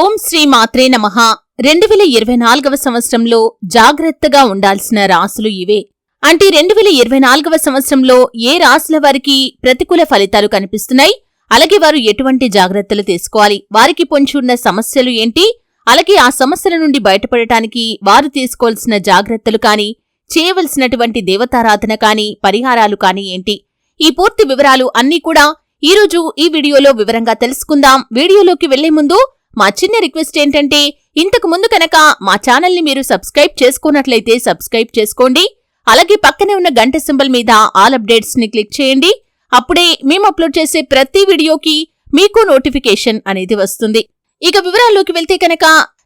ఓం శ్రీ మాత్రే నమ. రెండు వేల ఇరవై నాలుగవ సంవత్సరంలో జాగ్రత్తగా ఉండాల్సిన రాసులు ఇవే. అంటే రెండు వేల ఇరవై నాలుగవ సంవత్సరంలో ఏ రాసుల వారికి ప్రతికూల ఫలితాలు కనిపిస్తున్నాయి? అలాగే వారు ఎటువంటి జాగ్రత్తలు తీసుకోవాలి? వారికి పొంచి ఉన్న సమస్యలు ఏంటి? అలాగే ఆ సమస్యల నుండి బయటపడటానికి వారు తీసుకోవాల్సిన జాగ్రత్తలు కాని చేయవలసినటువంటి దేవతారాధన కాని పరిహారాలు కాని ఏంటి? ఈ పూర్తి వివరాలు అన్నీ కూడా ఈరోజు ఈ వీడియోలో వివరంగా తెలుసుకుందాం. వీడియోలోకి వెళ్ళే ముందు మా చిన్న రిక్వెస్ట్ ఏంటంటే ఇంతకు ముందు కనుక మా ఛానల్ని మీరు సబ్స్క్రైబ్ చేసుకున్నట్లయితే సబ్స్క్రైబ్ చేసుకోండి. అలాగే పక్కనే ఉన్న గంట సింబల్ మీద ఆల్ అప్డేట్స్ని క్లిక్ చేయండి. అప్పుడే మేము అప్లోడ్ చేసే ప్రతి వీడియోకి మీకు నోటిఫికేషన్ అనేది వస్తుంది. ఇక వివరాల్లోకి వెళ్తే కనుక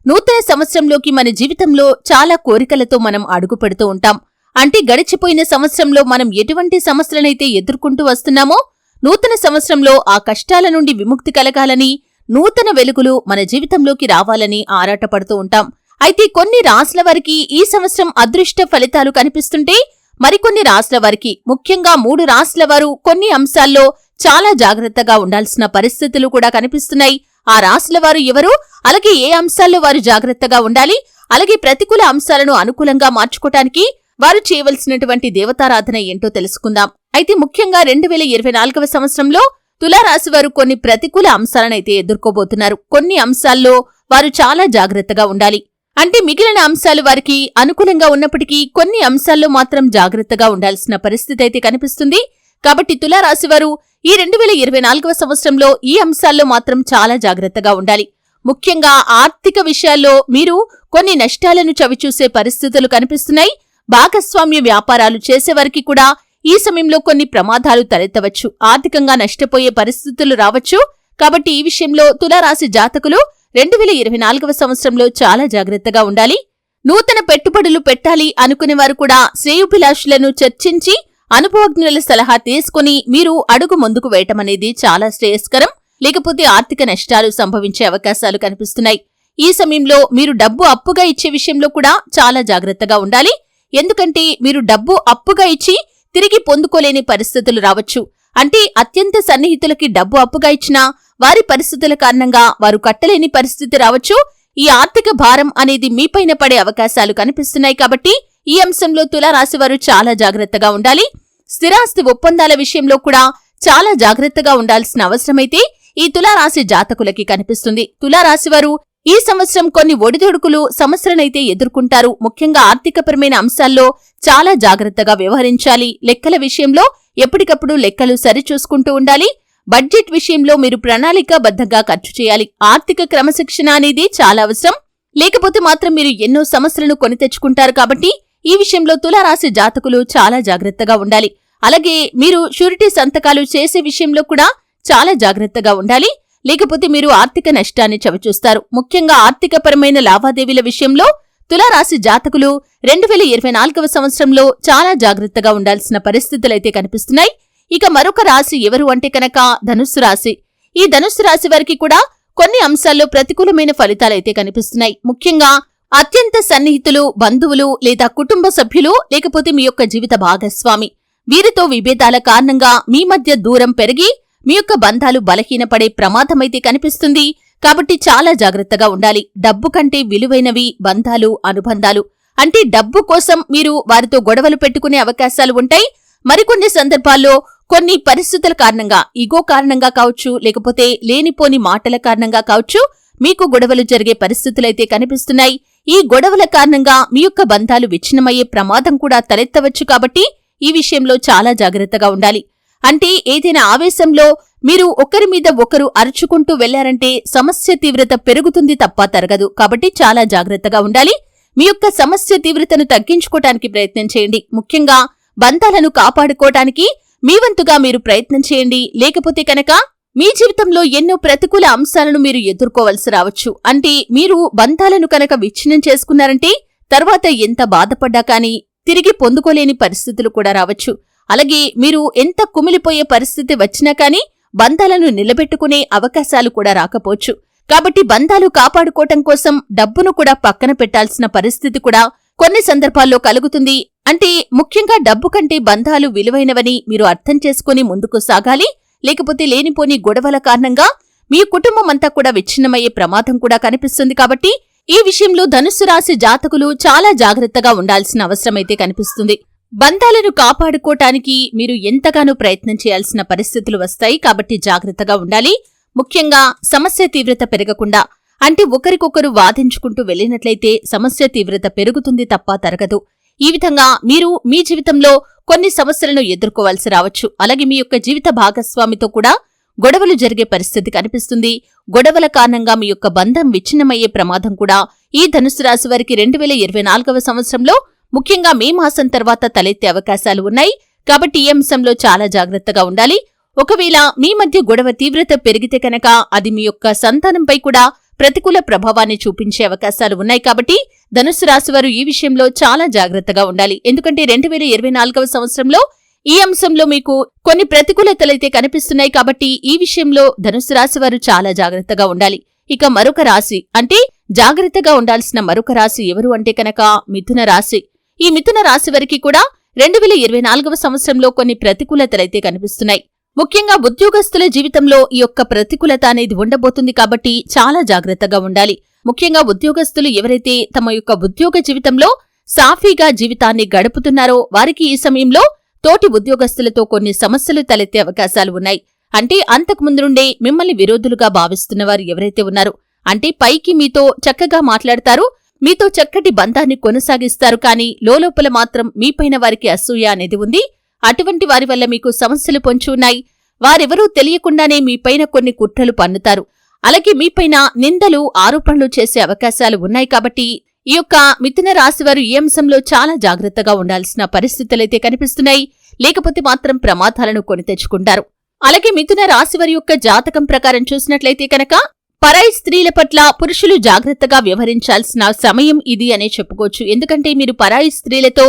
నూతన సంవత్సరంలోకి మన జీవితంలో చాలా కోరికలతో మనం అడుగు పెడుతూ ఉంటాం. అంటే గడిచిపోయిన సంవత్సరంలో మనం ఎటువంటి సమస్యలనైతే ఎదుర్కొంటూ వస్తున్నామో నూతన సంవత్సరంలో ఆ కష్టాల నుండి విముక్తి కలగాలని నూతన వెలుగులు మన జీవితంలోకి రావాలని ఆరాటపడుతూ ఉంటాం. అయితే కొన్ని రాసుల వారికి ఈ సంవత్సరం అదృష్ట ఫలితాలు కనిపిస్తుంటే మరికొన్ని రాసుల వారికి ముఖ్యంగా మూడు రాసుల వారు కొన్ని అంశాల్లో చాలా జాగ్రత్తగా ఉండాల్సిన పరిస్థితులు కూడా కనిపిస్తున్నాయి. ఆ రాసుల వారు ఎవరు? అలాగే ఏ అంశాల్లో వారు జాగ్రత్తగా ఉండాలి? అలాగే ప్రతికూల అంశాలను అనుకూలంగా మార్చుకోటానికి వారు చేయవలసినటువంటి దేవతారాధన ఏంటో తెలుసుకుందాం. అయితే ముఖ్యంగా రెండు వేల ఇరవై నాలుగవ సంవత్సరంలో తులారాశి వారు కొన్ని ప్రతికూల అంశాలనైతే ఎదుర్కోబోతున్నారు. కొన్ని అంశాల్లో వారు చాలా జాగ్రత్తగా ఉండాలి. అంటే మిగిలిన అంశాలు వారికి అనుకూలంగా ఉన్నప్పటికీ కొన్ని అంశాల్లో మాత్రం జాగ్రత్తగా ఉండాల్సిన పరిస్థితి అయితే కనిపిస్తుంది. కాబట్టి తులారాశి వారు ఈ రెండు వేల ఇరవై నాలుగవ సంవత్సరంలో ఈ అంశాల్లో మాత్రం చాలా జాగ్రత్తగా ఉండాలి. ముఖ్యంగా ఆర్థిక విషయాల్లో మీరు కొన్ని నష్టాలను చవిచూసే పరిస్థితులు కనిపిస్తున్నాయి. భాగస్వామ్య వ్యాపారాలు చేసేవారికి కూడా ఈ సమయంలో కొన్ని ప్రమాదాలు తలెత్తవచ్చు. ఆర్థికంగా నష్టపోయే పరిస్థితులు రావచ్చు. కాబట్టి ఈ విషయంలో తులారాశి జాతకులు రెండు వేల ఇరవై నాలుగవ సంవత్సరంలో చాలా జాగ్రత్తగా ఉండాలి. నూతన పెట్టుబడులు పెట్టాలి అనుకునే వారు కూడా శ్రేయుభిలాషులను చర్చించి అనుభవజ్ఞుల సలహా తీసుకుని మీరు అడుగు ముందుకు వేయటం అనేది చాలా శ్రేయస్కరం. లేకపోతే ఆర్థిక నష్టాలు సంభవించే అవకాశాలు కనిపిస్తున్నాయి. ఈ సమయంలో మీరు డబ్బు అప్పుగా ఇచ్చే విషయంలో కూడా చాలా జాగ్రత్తగా ఉండాలి. ఎందుకంటే మీరు డబ్బు అప్పుగా ఇచ్చి తిరిగి పొందుకోలేని పరిస్థితులు రావచ్చు. అంటే అత్యంత సన్నిహితులకి డబ్బు అప్పుగా ఇచ్చినా వారి పరిస్థితుల కారణంగా వారు కట్టలేని పరిస్థితి రావచ్చు. ఈ ఆర్థిక భారం అనేది మీపైన పడే అవకాశాలు కనిపిస్తున్నాయి కాబట్టి ఈ అంశంలో తులారాశి వారు చాలా జాగ్రత్తగా ఉండాలి. స్థిరాస్తి ఒప్పందాల విషయంలో కూడా చాలా జాగ్రత్తగా ఉండాల్సిన అవసరమైతే ఈ తులారాశి జాతకులకి కనిపిస్తుంది. తులారాశి వారు ఈ సంవత్సరం కొన్ని ఒడిదొడుకులు సమస్యలనైతే ఎదుర్కొంటారు. ముఖ్యంగా ఆర్థికపరమైన అంశాల్లో చాలా జాగ్రత్తగా వ్యవహరించాలి. లెక్కల విషయంలో ఎప్పటికప్పుడు లెక్కలు సరిచూసుకుంటూ ఉండాలి. బడ్జెట్ విషయంలో మీరు ప్రణాళికాబద్ధంగా ఖర్చు చేయాలి. ఆర్థిక క్రమశిక్షణ అనేది చాలా అవసరం. లేకపోతే మాత్రం మీరు ఎన్నో సమస్యలను కొని తెచ్చుకుంటారు కాబట్టి ఈ విషయంలో తులారాశి జాతకులు చాలా జాగ్రత్తగా ఉండాలి. అలాగే మీరు షూరిటీ సంతకాలు చేసే విషయంలో కూడా చాలా జాగ్రత్తగా ఉండాలి. లేకపోతే మీరు ఆర్థిక నష్టాన్ని చవిచూస్తారు. ముఖ్యంగా ఆర్థికపరమైన లావాదేవీల విషయంలో తులారాశి జాతకులు రెండు వేల ఇరవై నాలుగవ సంవత్సరంలో చాలా జాగ్రత్తగా ఉండాల్సిన పరిస్థితులైతే కనిపిస్తున్నాయి. ఇక మరొక రాశి ఎవరు అంటే కనుక ధనుస్సు రాశి. ఈ ధనుస్సు రాశి వారికి కూడా కొన్ని అంశాల్లో ప్రతికూలమైన ఫలితాలైతే కనిపిస్తున్నాయి. ముఖ్యంగా అత్యంత సన్నిహితులు బంధువులు లేదా కుటుంబ సభ్యులు లేకపోతే మీ యొక్క జీవిత భాగస్వామి. వీరితో విభేదాల కారణంగా మీ మధ్య దూరం పెరిగి మీ యొక్క బంధాలు బలహీనపడే ప్రమాదమైతే కనిపిస్తుంది. కాబట్టి చాలా జాగ్రత్తగా ఉండాలి. డబ్బు కంటే విలువైనవి బంధాలు అనుబంధాలు. అంటే డబ్బు కోసం మీరు వారితో గొడవలు పెట్టుకునే అవకాశాలు ఉంటాయి. మరికొన్ని సందర్భాల్లో కొన్ని పరిస్థితుల కారణంగా ఇగో కారణంగా కావచ్చు లేకపోతే లేనిపోని మాటల కారణంగా కావచ్చు మీకు గొడవలు జరిగే పరిస్థితులైతే కనిపిస్తున్నాయి. ఈ గొడవల కారణంగా మీ యొక్క బంధాలు విచ్ఛిన్నమయ్యే ప్రమాదం కూడా తలెత్తవచ్చు కాబట్టి ఈ విషయంలో చాలా జాగ్రత్తగా ఉండాలి. అంటే ఏదైనా ఆవేశంలో మీరు ఒకరి మీద ఒకరు అరుచుకుంటూ వెళ్ళారంటే సమస్య తీవ్రత పెరుగుతుంది తప్ప తరగదు. కాబట్టి చాలా జాగ్రత్తగా ఉండాలి. మీ యొక్క సమస్య తీవ్రతను తగ్గించుకోవటానికి ప్రయత్నం చేయండి. ముఖ్యంగా బంధాలను కాపాడుకోవటానికి మీ వంతుగా మీరు ప్రయత్నం చేయండి. లేకపోతే కనుక మీ జీవితంలో ఎన్నో ప్రతికూల అంశాలను మీరు ఎదుర్కోవలసి రావచ్చు. అంటే మీరు బంధాలను కనుక విచ్ఛిన్నం చేసుకున్నారంటే తర్వాత ఎంత బాధపడ్డా కానీ తిరిగి పొందుకోలేని పరిస్థితులు కూడా రావచ్చు. అలాగే మీరు ఎంత కుమిలిపోయే పరిస్థితి వచ్చినా కానీ బంధాలను నిలబెట్టుకునే అవకాశాలు కూడా రాకపోవచ్చు. కాబట్టి బంధాలు కాపాడుకోవటం కోసం డబ్బును కూడా పక్కన పెట్టాల్సిన పరిస్థితి కూడా కొన్ని సందర్భాల్లో కలుగుతుంది. అంటే ముఖ్యంగా డబ్బు కంటే బంధాలు విలువైనవని మీరు అర్థం చేసుకుని ముందుకు సాగాలి. లేకపోతే లేనిపోని గొడవల కారణంగా మీ కుటుంబం అంతా కూడా విచ్ఛిన్నమయ్యే ప్రమాదం కూడా కనిపిస్తుంది కాబట్టి ఈ విషయంలో ధనుస్సు రాశి జాతకులు చాలా జాగ్రత్తగా ఉండాల్సిన అవసరమైతే కనిపిస్తుంది. బంధాలను కాపాడుకోటానికి మీరు ఎంతగానో ప్రయత్నం చేయాల్సిన పరిస్థితులు వస్తాయి కాబట్టి జాగ్రత్తగా ఉండాలి. ముఖ్యంగా సమస్య తీవ్రత పెరగకుండా అంటే ఒకరికొకరు వాదించుకుంటూ వెళ్ళినట్లయితే సమస్య తీవ్రత పెరుగుతుంది తప్ప తరగదు. ఈ విధంగా మీరు మీ జీవితంలో కొన్ని సమస్యలను ఎదుర్కోవాల్సి రావచ్చు. అలాగే మీ యొక్క జీవిత భాగస్వామితో కూడా గొడవలు జరిగే పరిస్థితి కనిపిస్తుంది. గొడవల కారణంగా మీ యొక్క బంధం విచ్ఛిన్నమయ్యే ప్రమాదం కూడా ఈ ధనుసు రాశి వారికి రెండు వేల ఇరవై నాలుగవ సంవత్సరంలో ముఖ్యంగా మే మాసం తర్వాత తలెత్తే అవకాశాలు ఉన్నాయి. కాబట్టి ఈ అంశంలో చాలా జాగ్రత్తగా ఉండాలి. ఒకవేళ మీ మధ్య గొడవ తీవ్రత పెరిగితే కనుక అది మీ యొక్క సంతానంపై కూడా ప్రతికూల ప్రభావాన్ని చూపించే అవకాశాలు ఉన్నాయి కాబట్టి ధనుసు రాశివారు ఈ విషయంలో చాలా జాగ్రత్తగా ఉండాలి. ఎందుకంటే రెండు వేల ఇరవై నాలుగవ సంవత్సరంలో ఈ అంశంలో మీకు కొన్ని ప్రతికూలతలైతే కనిపిస్తున్నాయి కాబట్టి ఈ విషయంలో ధనుసు రాశి వారు చాలా జాగ్రత్తగా ఉండాలి. ఇక మరొక రాశి అంటే జాగ్రత్తగా ఉండాల్సిన మరొక రాశి ఎవరు అంటే కనుక మిథున రాశి. ఈ మిథున రాశి వారికి కూడా రెండు వేల ఇరవై నాలుగవ సంవత్సరంలో కొన్ని ప్రతికూలతలైతే కనిపిస్తున్నాయి. ముఖ్యంగా ఉద్యోగస్తుల జీవితంలో ఈ యొక్క ప్రతికూలత అనేది ఉండబోతుంది కాబట్టి చాలా జాగ్రత్తగా ఉండాలి. ముఖ్యంగా ఉద్యోగస్తులు ఎవరైతే తమ యొక్క ఉద్యోగ జీవితంలో సాఫీగా జీవితాన్ని గడుపుతున్నారో వారికి ఈ సమయంలో తోటి ఉద్యోగస్తులతో కొన్ని సమస్యలు తలెత్తే అవకాశాలు ఉన్నాయి. అంటే అంతకుముందు నుండే మిమ్మల్ని విరోధులుగా భావిస్తున్నవారు ఎవరైతే ఉన్నారో అంటే పైకి మీతో చక్కగా మాట్లాడతారు మీతో చక్కటి బంధాన్ని కొనసాగిస్తారు కానీ లోలోపల మాత్రం మీపైన వారికి అసూయ అనేది ఉంది. అటువంటి వారి వల్ల మీకు సమస్యలు పొంచి ఉన్నాయి. వారెవరూ తెలియకుండానే మీపైన కొన్ని కుట్రలు పన్నుతారు. అలాగే మీపైన నిందలు ఆరోపణలు చేసే అవకాశాలు ఉన్నాయి కాబట్టి ఈ యొక్క మిథున రాశివారు ఈ అంశంలో చాలా జాగ్రత్తగా ఉండాల్సిన పరిస్థితులైతే కనిపిస్తున్నాయి. లేకపోతే మాత్రం ప్రమాదాలను కొని తెచ్చుకుంటారు. అలాగే మిథున రాశివారి యొక్క జాతకం ప్రకారం చూసినట్లయితే కనుక పరాయి స్త్రీల పట్ల పురుషులు జాగ్రత్తగా వ్యవహరించాల్సిన సమయం ఇది అనే చెప్పుకోవచ్చు. ఎందుకంటే మీరు పరాయి స్త్రీలతో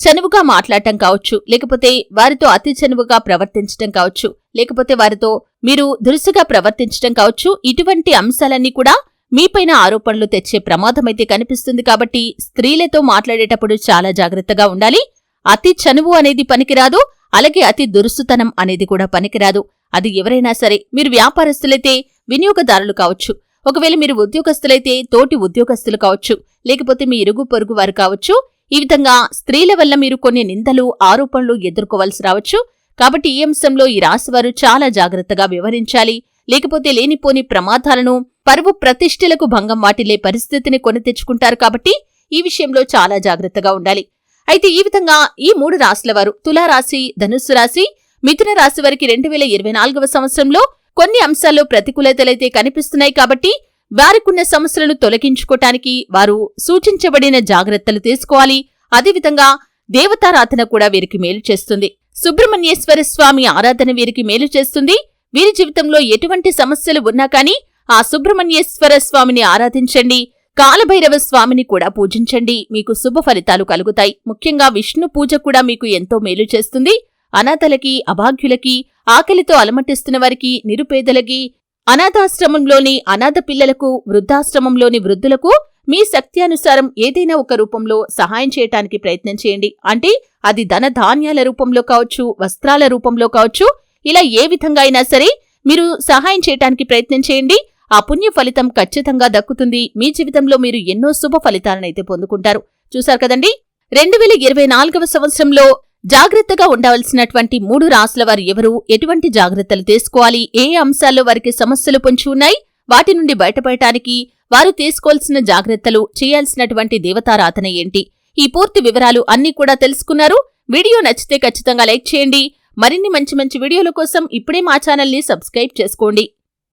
చనువుగా మాట్లాడటం కావచ్చు లేకపోతే వారితో అతి చనువుగా ప్రవర్తించటం కావచ్చు లేకపోతే వారితో మీరు దురుసుగా ప్రవర్తించటం కావచ్చు ఇటువంటి అంశాలన్నీ కూడా మీపైన ఆరోపణలు తెచ్చే ప్రమాదమైతే కనిపిస్తుంది. కాబట్టి స్త్రీలతో మాట్లాడేటప్పుడు చాలా జాగ్రత్తగా ఉండాలి. అతి చనువు అనేది పనికిరాదు అలాగే అతి దురుసుతనం అనేది కూడా పనికిరాదు. అది ఎవరైనా సరే మీరు వ్యాపారస్తులైతే వినియోగదారులు కావచ్చు. ఒకవేళ మీరు ఉద్యోగస్తులైతే తోటి ఉద్యోగస్తులు కావచ్చు. లేకపోతే మీ ఇరుగు పొరుగు వారు కావచ్చు. ఈ విధంగా స్త్రీల వల్ల మీరు కొన్ని నిందలు ఆరోపణలు ఎదుర్కోవాల్సి రావచ్చు. కాబట్టి ఈ అంశంలో ఈ రాశివారు చాలా జాగ్రత్తగా వ్యవహరించాలి లేకపోతే లేనిపోని ప్రమాదాలను పరువు ప్రతిష్టలకు భంగం వాటిల్లే పరిస్థితిని కొని తెచ్చుకుంటారు కాబట్టి ఈ విషయంలో చాలా జాగ్రత్తగా ఉండాలి. అయితే ఈ విధంగా ఈ మూడు రాశుల వారు తులారాశి ధనుస్సు రాశి మిథున రాశి వారికి రెండు వేల ఇరవై నాలుగవ సంవత్సరంలో కొన్ని అంశాల్లో ప్రతికూలతలైతే కనిపిస్తున్నాయి కాబట్టి వారికున్న సమస్యలను తొలగించుకోటానికి వారు సూచించబడిన జాగ్రత్తలు తీసుకోవాలి. అదేవిధంగా దేవతారాధన కూడా వీరికి మేలు చేస్తుంది. సుబ్రహ్మణ్యేశ్వర స్వామి ఆరాధన వీరికి మేలు చేస్తుంది. వీరి జీవితంలో ఎటువంటి సమస్యలు ఉన్నా కానీ ఆ సుబ్రహ్మణ్యేశ్వర స్వామిని ఆరాధించండి. కాలభైరవ స్వామిని కూడా పూజించండి. మీకు శుభ ఫలితాలు కలుగుతాయి. ముఖ్యంగా విష్ణు పూజ కూడా మీకు ఎంతో మేలు చేస్తుంది. అనాథలకి అభాగ్యులకి ఆకలితో అలమటిస్తున్న వారికి నిరుపేదలకి అనాథాశ్రమంలోని అనాథ పిల్లలకు వృద్ధాశ్రమంలోని వృద్ధులకు మీ శక్త్యానుసారం ఏదైనా ఒక రూపంలో సహాయం చేయటానికి ప్రయత్నం చేయండి. అంటే అది ధన ధాన్యాల రూపంలో కావచ్చు వస్త్రాల రూపంలో కావచ్చు ఇలా ఏ విధంగా అయినా సరే మీరు సహాయం చేయటానికి ప్రయత్నం చేయండి. ఆ పుణ్య ఫలితం ఖచ్చితంగా దక్కుతుంది. మీ జీవితంలో మీరు ఎన్నో శుభ ఫలితాలనైతే పొందుకుంటారు. చూశారు కదండి? రెండు వేల ఇరవై నాలుగవ సంవత్సరంలో జాగ్రత్తగా ఉండవలసినటువంటి మూడు రాసుల వారు ఎవరు? ఎటువంటి జాగ్రత్తలు తీసుకోవాలి? ఏ అంశాల్లో వారికి సమస్యలు పొంచి ఉన్నాయి? వాటి నుండి బయటపడటానికి వారు తీసుకోవాల్సిన జాగ్రత్తలు చేయాల్సినటువంటి దేవతారాధన ఏంటి? ఈ పూర్తి వివరాలు అన్నీ కూడా తెలుసుకున్నారు. వీడియో నచ్చితే ఖచ్చితంగా లైక్ చేయండి. మరిన్ని మంచి మంచి వీడియోల కోసం ఇప్పుడే మా ఛానల్ని సబ్స్క్రైబ్ చేసుకోండి.